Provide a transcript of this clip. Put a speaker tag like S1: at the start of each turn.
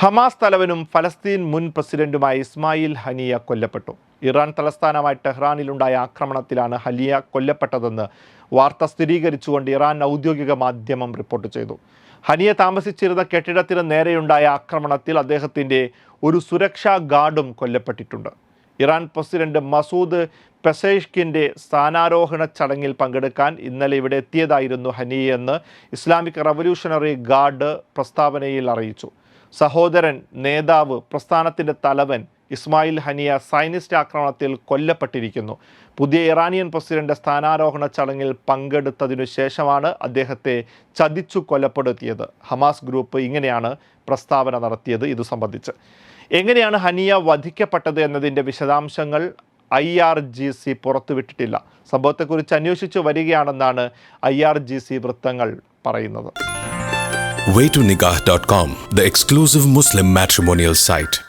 S1: Hamas തലവനും ഫലസ്തീൻ മുൻ പ്രസിഡന്റുമായ ഇസ്മായിൽ ഹനിയ കൊല്ലപ്പെട്ടു. ഇറാൻ തലസ്ഥാനമായ ടെഹ്റാനിലുണ്ടായ ആക്രമണത്തിലാണ് ഹലിയ കൊല്ലപ്പെട്ടതെന്ന് വാർത്ത സ്ഥിരീകരിച്ചുകൊണ്ട് ഇറാൻ ഔദ്യോഗിക മാധ്യമം റിപ്പോർട്ട് ചെയ്തു. ഹനിയ താമസിച്ചിരുന്ന കെട്ടിടത്തിന് നേരെയുണ്ടായ ആക്രമണത്തിൽ അദ്ദേഹത്തിന്റെ ഒരു സുരക്ഷാ ഗാർഡും കൊല്ലപ്പെട്ടിട്ടുണ്ട്. ഇറാൻ പ്രസിഡന്റ് മസൂദ് പെസേഷ്കിന്റെ സ്ഥാനാരോഹണ ചടങ്ങിൽ പങ്കെടുക്കാൻ ഇന്നലെ ഇവിടെ എത്തിയതായിരുന്നു ഹനിയെന്ന് ഇസ്ലാമിക് റവല്യൂഷണറി ഗാർഡ് പ്രസ്താവനയിൽ അറിയിച്ചു. സഹോദരൻ നേതാവ് പ്രസ്ഥാനത്തിന്റെ തലവൻ ഇസ്മായിൽ ഹനിയ സൈനിസ്റ്റ് ആക്രമണത്തിൽ കൊല്ലപ്പെട്ടിരിക്കുന്നു. പുതിയ ഇറാനിയൻ പ്രസിഡന്റ് സ്ഥാനാരോഹണ ചടങ്ങിൽ പങ്കെടുത്തതിനു ശേഷമാണ് അദ്ദേഹത്തെ ചതിച്ചു കൊലപ്പെടുത്തിയത്. ഹമാസ് ഗ്രൂപ്പ് ഇങ്ങനെയാണ് പ്രസ്താവന നടത്തിയത് ഇത് സംബന്ധിച്ച്. എങ്ങനെയാണ് ഹനിയ വധിക്കപ്പെട്ടത് എന്നതിന്റെ വിശദാംശങ്ങൾ ഐ ആർ ജി സി പുറത്തുവിട്ടിട്ടില്ല. സംഭവത്തെക്കുറിച്ച് അന്വേഷിച്ചു വരികയാണെന്നാണ് ഐ ആർ ജി സി വൃത്തങ്ങൾ പറയുന്നത്.
S2: Waytonikah.com, the exclusive Muslim matrimonial site.